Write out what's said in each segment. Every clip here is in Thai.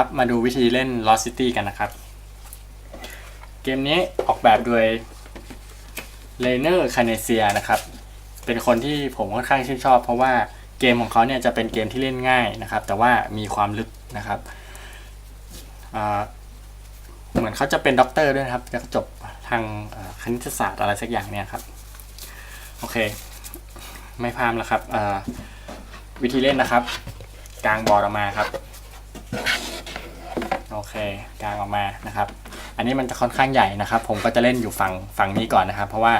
ครับมาดูวิธีเล่น Lost City กันนะครับ เกมนี้ออกแบบโดย l e n e r c a n e s i a นะครับ เป็นคนที่ผมค่อนข้างชื่นชอบ เพราะว่าเกมของเขาเนี่ยจะเป็นเกมที่เล่นง่ายนะครับ แต่ว่ามีความลึกนะครับ เหมือนเขาจะเป็นด็อกเตอร์ด้วยครับ จะจบทางคณิตศาสตร์อะไรสักอย่างเนี่ยครับ โอเค ไม่พามแล้วครับวิธีเล่นนะครับ กลางบอร์ดออกมาครับ โอเคกลางออกมานะครับ อันนี้มันจะค่อนข้างใหญ่นะครับ ผมก็จะเล่นอยู่ฝั่งฝั่งนี้ก่อนนะครับ เพราะว่า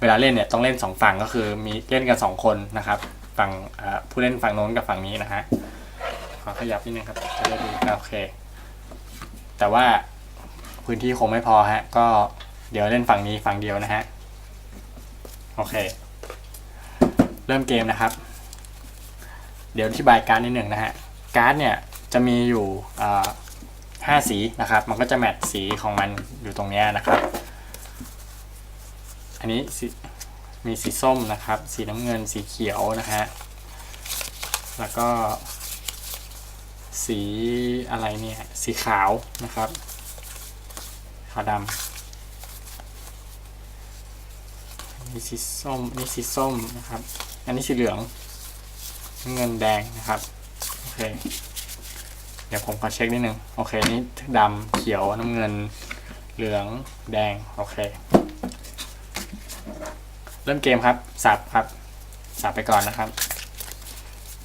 เวลาเล่นเนี่ยต้องเล่นสองฝั่งก็คือมีเล่นกันสองคนนะครับ ฝั่งผู้เล่นฝั่งโน้นกับฝั่งนี้นะฮะขอขยับนิดนึงครับจะได้ดูโอเค แต่ว่าพื้นที่คงไม่พอฮะก็เดี๋ยวเล่นฝั่งนี้ฝั่งเดียวนะฮะโอเค เริ่มเกมนะครับ เดี๋ยวอธิบายการ์ดนิดหนึ่งนะฮะการ์ดเนี่ยจะมีอยู่ อ่าห้าสีนะครับ มันก็จะแมทสีของมันอยู่ตรงนี้นะครับ อันนี้มีสีส้มนะครับ สีน้ำเงินสีเขียวนะฮะแล้วก็ สีอะไรเนี่ย สีขาวนะครับ ขาวดำนี่สีส้มนี่สีส้มนะครับ อันนี้สีเหลือง เงินแดงนะครับ โอเค เดี๋ยวผมขอเช็คนิดนึง โอเค นี่ดำเขียวน้ำเงิน เหลืองแดง โอเค เริ่มเกมครับ สับครับ สับไปก่อนนะครับ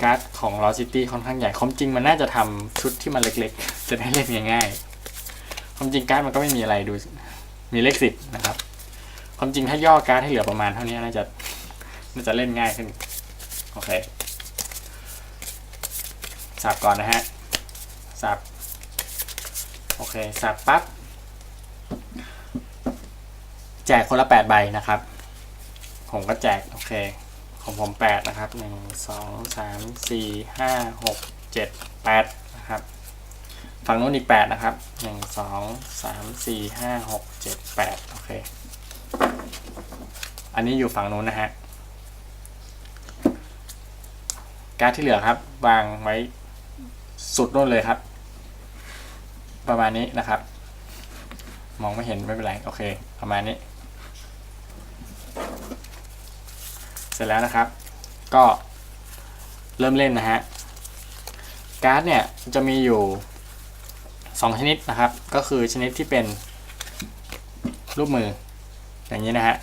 การ์ดของ Lost City ค่อนข้างใหญ่ความจริงมันน่าจะทำชุดที่มันเล็กๆ จะได้เล่นง่ายๆความจริงการ์ดมันก็ไม่มีอะไรดู มีเลขสิบนะครับ ความจริงถ้าย่อการ์ดให้เหลือประมาณเท่านี้น่าจะน่าจะเล่นง่ายขึ้น โอเคสับก่อนนะฮะ สับ โอเค สับปั๊บ แจกคนละ 8 ใบนะครับ ผมก็แจก โอเค ของผม 8 นะครับ 1 2 3 4 5 6 7 8 นะครับ ฝั่งนู้นอีก 8 นะครับ 1 2 3 4 5 6 7 8 โอเค อันนี้อยู่ฝั่งนู้นนะฮะการที่เหลือครับ วางไว้สุดนู่นเลยครับ ประมาณนี้นะครับ มองไม่เห็นไม่เป็นไรโอเค ประมาณนี้ เสร็จแล้วนะครับ ก็เริ่มเล่นนะฮะการ์ดเนี่ยจะมีอยู่ 2 ชนิดนะครับ ก็คือชนิดที่เป็นรูปมือ อย่างนี้นะฮะ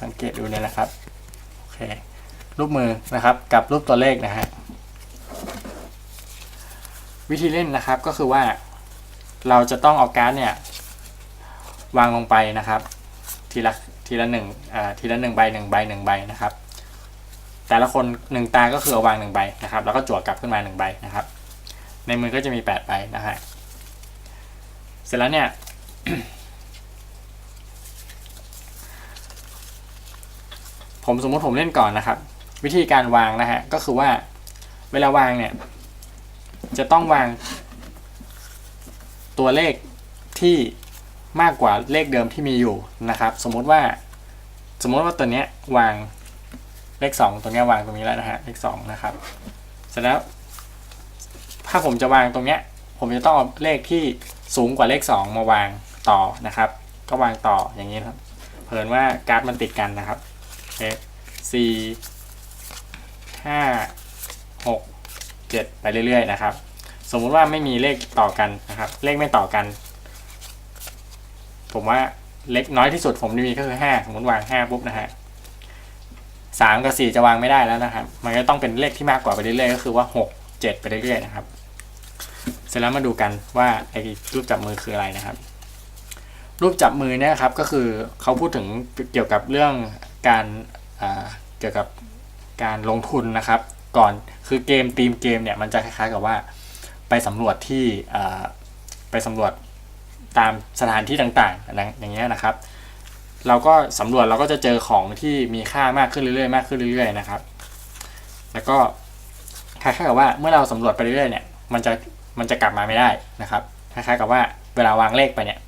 สังเกตดูเนี่ยนะครับโอเครูปมือนะครับกับรูปตัวเลขนะฮะวิธีเล่นนะครับก็คือว่า เราจะต้องเอาการ์ดเนี่ยวางลงไปนะครับ ทีละทีละหนึ่งอ่าทีละหนึ่งใบหนึ่งใบหนึ่งใบนะครับ แต่ละคนหนึ่งตาก็คือเอาวางหนึ่งใบนะครับ แล้วก็จั่วกลับขึ้นมาหนึ่งใบนะครับ ในมือก็จะมีแปดใบนะฮะเสร็จแล้วเนี่ยผมสมมติผมเล่นก่อนนะครับ วิธีการวางนะฮะก็คือว่าเวลาวางเนี่ย จะต้องวาง ตัวเลขที่มากกว่าเลขเดิมที่มีอยู่นะครับ สมมุติว่าสมมุติว่าตัวเนี้ยวางเลข 2 ตัวเนี้ยวางตรงนี้แล้วนะฮะเลข2นะครับเสร็จแล้วถ้าผมจะวางตรงเนี้ยผมจะต้องเอาเลขที่สูงกว่าเลข 2 มาวางต่อนะครับ ก็วางต่ออย่างนี้ครับเพิ่นว่าการ์ดมันติดกันนะครับเอสี่ห้าหก7ไปเรื่อยๆนะครับ สมมุติว่าไม่มีเลขต่อกันนะครับ เลขไม่ต่อกัน ผมว่าเล็กน้อยที่สุดผมมีก็คือ5สมมติวาง5ปุ๊บนะฮะสามกับสี่จะวางไม่ได้แล้วนะครับ มันก็ต้องเป็นเลขที่มากกว่าไปเรื่อยๆก็คือว่า6 7ไปเรื่อยๆนะครับ เสร็จแล้วมาดูกันว่าไอ้รูปจับมือคืออะไรนะครับ รูปจับมือเนี่ยครับก็คือเขาพูดถึงเกี่ยวกับเรื่องการเกี่ยวกับการลงทุนนะครับ ก่อนคือเกมทีมเกมเนี่ยมันจะคล้ายๆกับว่า ไปสำรวจที่ไปสำรวจตามสถานที่ต่างๆอย่างเงี้ยนะครับ เราก็สำรวจเราก็จะเจอของที่มีค่ามากขึ้นเรื่อยๆมากขึ้นเรื่อยๆนะครับ แล้วก็คล้ายๆกับว่าเมื่อเราสำรวจไปเรื่อยๆเนี่ยมันจะมันจะกลับมาไม่ได้นะครับคล้ายๆกับว่าเวลาวางเลขไปเนี่ย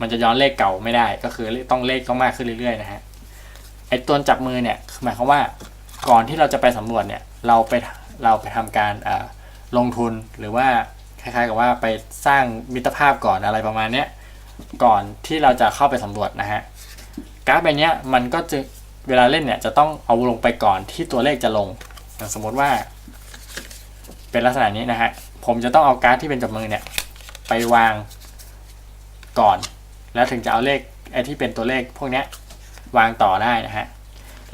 มันจะย้อนเลขเก่าไม่ได้ ก็คือต้องเลขต้องมากขึ้นเรื่อยๆนะฮะไอตัวจับมือเนี่ยหมายความว่าก่อนที่เราจะไปสำรวจเนี่ยเราไปเราไปทำการอ่า ลงทุนหรือว่าคล้ายๆกับว่าไปสร้างมิตรภาพก่อนอะไรประมาณเนี้ยก่อนที่เราจะเข้าไปสำรวจนะฮะการ์ดใบเนี้ยมันก็จะเวลาเล่นเนี่ยจะต้องเอาลงไปก่อนที่ตัวเลขจะลงสมมติว่า เป็นลักษณะนี้นะฮะผมจะต้องเอาการ์ดที่เป็นจับมือเนี่ยไปวางก่อน แล้วถึงจะเอาเลขไอ้ที่เป็นตัวเลขพวกนี้วางต่อได้นะฮะ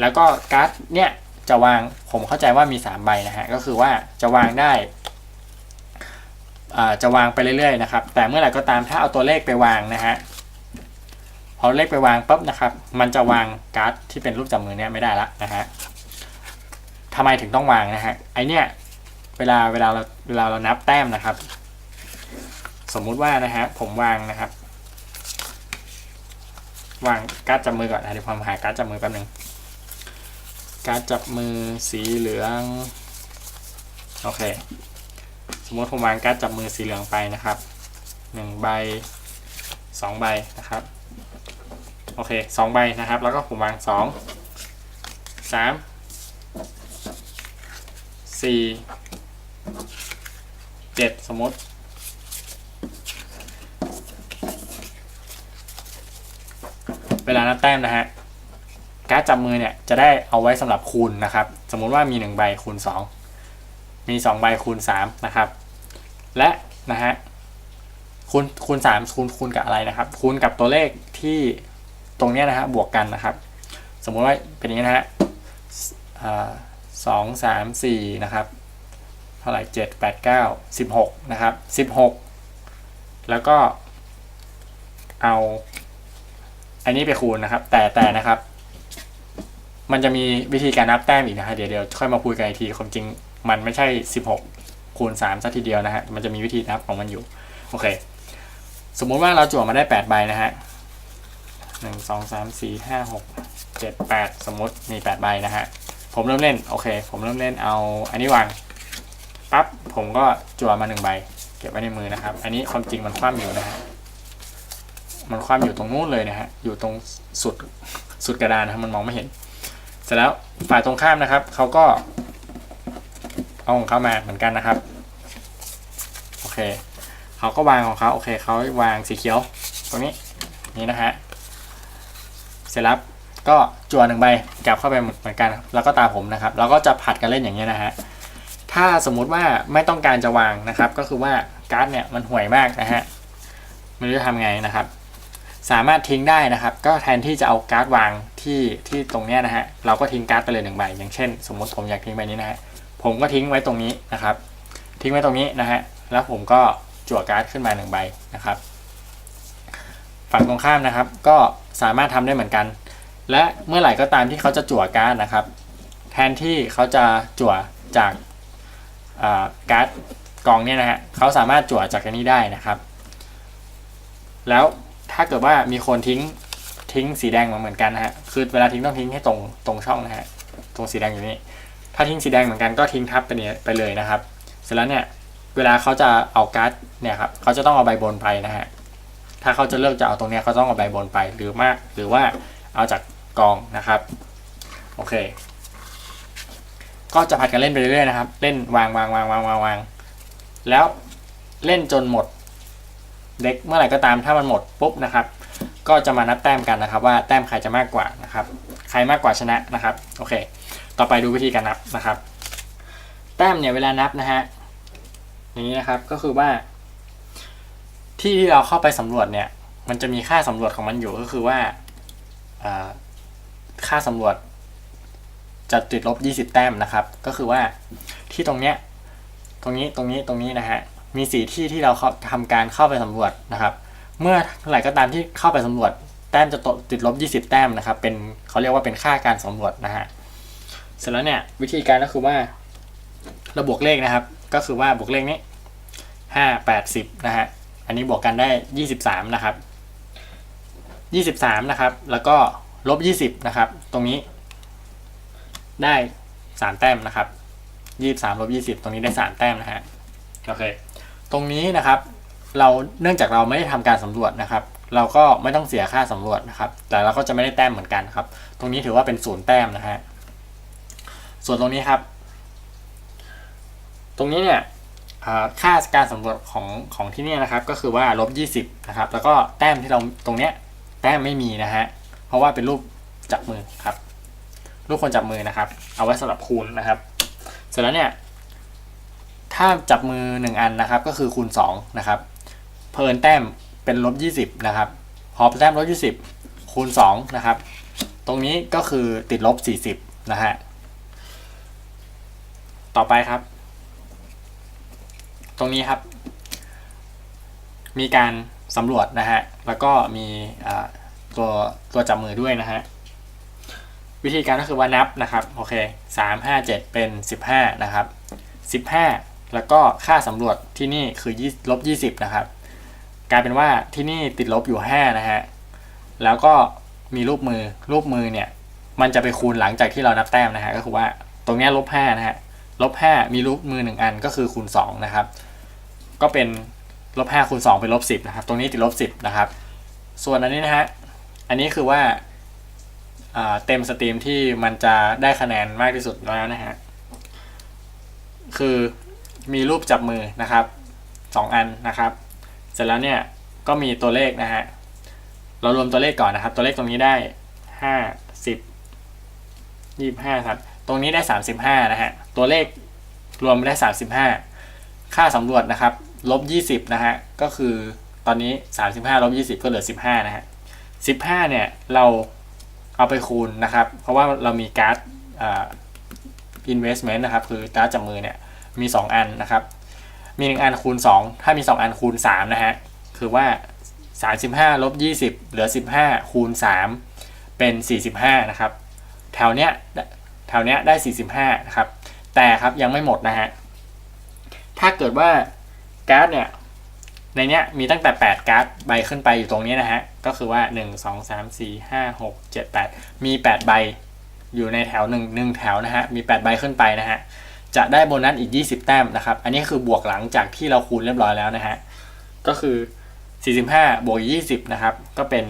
แล้วก็การ์ดเนี่ย จะวางผมเข้าใจว่ามี 3 ใบนะฮะก็คือว่าจะวางได้จะวางไปเรื่อยๆนะครับ แต่เมื่อไหร่ก็ตามถ้าเอาตัวเลขไปวางนะฮะเอเลขไปวางปุ๊บนะครับ มันจะวางการ์ดที่เป็นรูปจับมือเนี่ยไม่ได้ละนะฮะทำไมถึงต้องวางนะฮะไอเนี่ยเวลาเวลาเราเวลาเรานับแต้มนะครับ สมมุติว่านะฮะผมวางนะครับ วางการ์ดจับมือก่อนนะเดี๋ยวผมหาการ์ดจับมือแป๊บนึง การจับมือสีเหลือง โอเค สมมติผมวางการจับมือสีเหลืองไปนะครับหนึ่งใบสองใบนะครับ โอเคสองใบนะครับ แล้วก็ผมวางสองสามสี่เจ็ดสมมติ เวลานับแต้มนะฮะ การ์ดจับมือเนี่ยจะได้เอาไว้สำหรับคูณนะครับ สมมุติว่ามีหนึ่งใบคูณสองมี 2 ใบคูณ3นะครับ และนะฮะคูณคูณ3คูณคูณกับอะไรนะครับ คูณกับตัวเลขที่ตรงเนี้ยนะฮะบวกกันนะครับ สมมุติว่าเป็นอย่างนี้นะฮะสองสามสี่นะครับเท่าไหร่เจ็ดแปดเก้าสิบหกนะครับสิบหกแล้วก็เอาอันนี้ไปคูณนะครับ แต่แต่นะครับ มันจะมีวิธีการนับแต้มอีกนะฮะเดี๋ยวเดี๋ยวค่อยมาคุยกันอีกทีความจริงมันไม่ใช่ 16 คูณ3ซะทีเดียวนะฮะมันจะมีวิธีนับของมันอยู่โอเค สมมุติว่าเราจั่วมาได้8ใบนะฮะหนึ่งสองสามสี่ห้าหกเจ็ดแปดสมมติมี8ใบนะฮะ ผมเริ่มเล่นโอเค ผมเริ่มเล่นเอาอันนี้วางปั๊บผมก็จั่วมา1ใบ เก็บไว้ในมือนะครับ อันนี้ความจริงมันคว่ำอยู่นะฮะมันคว่ำอยู่ตรงนู้นเลยนะฮะอยู่ตรงสุดสุดกระดานนะมันมองไม่เห็น เสร็จแล้วฝ่ายตรงข้ามนะครับเขาก็เอาของเขามาเหมือนกันนะครับโอเคเขาก็วางของเขาโอเคเขาวางสีเขียวตรงนี้นี่นะฮะเสร็จแล้วก็จั่วหนึ่งใบกลับเข้าไปเหมือนกัน แล้วก็ตาผมนะครับ แล้วก็จะผัดกันเล่นอย่างนี้ยนะฮะถ้าสมมุติว่าไม่ต้องการจะวางนะครับ ก็คือว่าการ์ดเนี่ยมันห่วยมากนะฮะไม่รู้จะทำไงนะครับ สามารถทิ้งได้นะครับ ก็แทนที่จะเอาการ์ดวางที่ที่ตรงเนี้ยนะฮะเราก็ทิ้งการ์ดไปเลยหนึ่งใบอย่างเช่น สมมติผมอยากทิ้งใบนี้นะฮะผมก็ทิ้งไว้ตรงนี้นะครับ ทิ้งไว้ตรงนี้นะฮะแล้วผมก็จั่วการ์ดขึ้นมาหนึ่งใบนะครับ ฝั่งตรงข้ามนะครับ ก็สามารถทำได้เหมือนกัน และเมื่อไหร่ก็ตามที่เขาจะจั่วการ์ดนะครับ แทนที่เขาจะจั่วจากการ์ดกองเนี่ยนะฮะเขาสามารถจั่วจากอันนี้ได้นะครับ แล้ว ถ้าเกิดว่ามีคนทิ้งทิ้งสีแดงมาเหมือนกันนะฮะคือเวลาทิ้งต้องทิ้งให้ตรงตรงช่องนะฮะตรงสีแดงอยู่นี่ถ้าทิ้งสีแดงเหมือนกันก็ทิ้งทับไปเนี่ยไปเลยนะครับ เสร็จแล้วเนี่ยเวลาเขาจะเอาการ์ดเนี่ยครับเขาจะต้องเอาใบบนไปนะฮะถ้าเขาจะเลือกจะเอาตรงเนี้ยเขาต้องเอาใบบนไปหรือมากหรือว่าเอาจากกองนะครับโอเค ก็จะผัดกันเล่นไปเรื่อยๆนะครับ เล่นวางวางวางวางวางวางแล้วเล่นจนหมด เด็กเมื่อไหร่ก็ตามถ้ามันหมดปุ๊บนะครับ ก็จะมานับแต้มกันนะครับ ว่าแต้มใครจะมากกว่านะครับ ใครมากกว่าชนะนะครับโอเค ต่อไปดูวิธีการนับนะครับ แต้มเนี่ยเวลานับนะฮะอย่างนี้นะครับก็คือว่า ที่ที่เราเข้าไปสำรวจเนี่ย มันจะมีค่าสำรวจของมันอยู่ก็คือว่าอ่าค่าสำรวจจะติดลบ 20 แต้มนะครับ ก็คือว่าที่ตรงเนี้ย ตรงนี้ ตรงนี้ ตรงนี้นะฮะ มีสีที่ที่เราเข้าทำการเข้าไปสำรวจนะครับ เมื่อไหร่ก็ตามที่เข้าไปสำรวจ แต้มจะต,ติดลบ 20 แต้มนะครับ เป็นเขาเรียกว่าเป็นค่าการสำรวจนะฮะเสร็จแล้วเนี่ยวิธีการก็คือว่าเราบวกเลขนะครับ ก็คือว่าบวกเลขนี้ห้าแปดสิบนะฮะอันนี้บวกกันได้ยี่สิบสามนะครับยี่สิบสามนะครับ แล้วก็ลบยี่สิบนะครับ ตรงนี้ ได้สามแต้มนะครับยี่สิบสามลบยี่สิบตรงนี้ได้สามแต้มนะฮะโอเค ตรงนี้นะครับ เราเนื่องจากเราไม่ได้ทำการสำรวจนะครับ เราก็ไม่ต้องเสียค่าสำรวจนะครับ แต่เราก็จะไม่ได้แต้มเหมือนกันครับ ตรงนี้ถือว่าเป็นศูนย์แต้มนะฮะส่วนตรงนี้ครับ ตรงนี้เนี่ยค่าการสำรวจของของที่นี่นะครับ ก็คือว่าลบ20นะครับ แล้วก็แต้มที่เราตรงเนี้ยแต้มไม่มีนะฮะเพราะว่าเป็นรูปจับมือครับ รูปคนจับมือนะครับ เอาไว้สำหรับคูณนะครับ เสร็จแล้วเนี่ย ถ้าจับมือ 1 อันนะครับ ก็คือคูณ2นะครับเพลินแต้มเป็นลบ20นะครับพอแต้มลบ20คูณ2นะครับ ตรงนี้ก็คือติดลบ40นะฮะต่อไปครับ ตรงนี้ครับ มีการสำรวจนะฮะแล้วก็มีตัวตัวจับมือด้วยนะฮะวิธีการก็คือว่านับนะครับโอเคสามห้าเจ็ดเป็นสิบห้านะครับสิบห้า แล้วก็ค่าสำรวจที่นี่คือลบยี่สิบนะครับ กลายเป็นว่าที่นี่ติดลบอยู่ห้านะฮะ แล้วก็มีรูปมือ รูปมือเนี่ย มันจะไปคูณหลังจากที่เรานับแต้มนะฮะ ก็คือว่าตรงนี้ลบห้านะฮะ ลบห้ามีรูปมือหนึ่งอันก็คือคูณสองนะครับ ก็เป็นลบห้าคูณสองเป็นลบสิบนะครับ ตรงนี้ติดลบสิบนะครับ ส่วนอันนี้นะฮะ อันนี้คือว่าอ่าเต็มสตรีมที่มันจะได้คะแนนมากที่สุดแล้วนะฮะ คือ มีรูปจับมือนะครับสองอันนะครับ เสร็จแล้วเนี่ยก็มีตัวเลขนะฮะเรารวมตัวเลขก่อนนะครับ ตัวเลขตรงนี้ได้ห้าสิบยี่ห้าครับตรงนี้ได้สามสิบห้านะฮะตัวเลขรวมได้สามสิบห้าค่าสำรวจนะครับลบยี่สิบนะฮะก็คือตอนนี้สามสิบห้าลบยี่สิบก็เหลือสิบห้านะฮะสิบห้าเนี่ย เราเอาไปคูณนะครับ เพราะว่าเรามีการ์ดอ่า investment นะครับ คือการ์ดจับมือเนี่ย มี 2 อันนะครับ มี 1 อันคูณ 2 ถ้ามี 2 อันคูณ 3 นะฮะ คือว่า 35ลบ20 เหลือ 15 คูณ 3 เป็น 45 นะครับ แถวเนี้ย แถวเนี้ยได้ 45 นะครับ แต่ครับยังไม่หมดนะฮะ ถ้าเกิดว่าการ์ดเนี่ยในเนี้ยมีตั้งแต่ 8 การ์ดใบขึ้นไปอยู่ตรงนี้นะฮะ ก็คือว่า 1 2 3 4 5 6 7 8 มี 8 ใบอยู่ในแถวหนึ่งหนึ่งแถวนะฮะ มี 8 ใบขึ้นไปนะฮะ จะได้โบนัสอีก 20 แต้มนะครับ อันนี้คือบวกหลังจากที่เราคูณเรียบร้อยแล้วนะฮะ ก็คือ 45 บวก 20 นะครับ ก็เป็น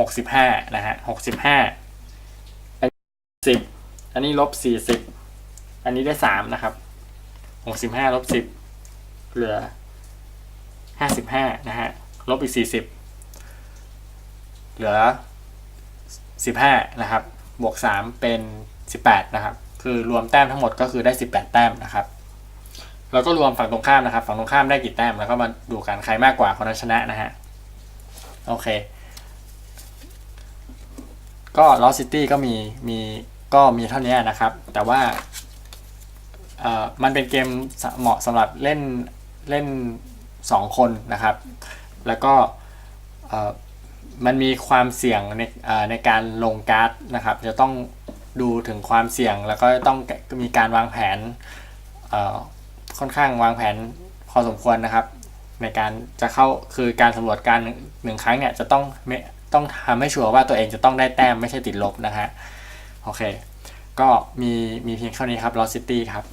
65 นะฮะ 65 10 อันนี้ลบ 40 อันนี้ได้ 3 นะครับ 65 ลบ 10 เหลือ 55 นะฮะ ลบอีก 40 เหลือ 15 นะครับ บวก 3 เป็น 18 นะครับ คือรวมแต้มทั้งหมดก็คือได้ 18 แต้มนะครับ แล้วก็รวมฝั่งตรงข้ามนะครับ ฝั่งตรงข้ามได้กี่แต้มแล้วก็มาดูกันใครมากกว่าคนนั้นชนะนะฮะ โอเค ก็ Lost City ก็มีมีก็มีเท่านี้นะครับ แต่ว่าเอ่อมันเป็นเกมเหมาะสำหรับเล่นเล่น 2 คนนะครับ แล้วก็เอ่อมันมีความเสี่ยงในเอ่อในการลงการ์ดนะครับ จะต้อง ดูถึงความเสี่ยง แล้วก็ต้องมีการวางแผนค่อนข้างวางแผนพอสมควรนะครับ ในการจะเข้าคือการสำรวจการหนึ่งครั้งเนี่ยจะต้องต้องทำให้ชัวร์ว่าตัวเองจะต้องได้แต้มไม่ใช่ติดลบนะฮะโอเค ก็มีมีเพียงเท่านี้ครับ Lost City ครับ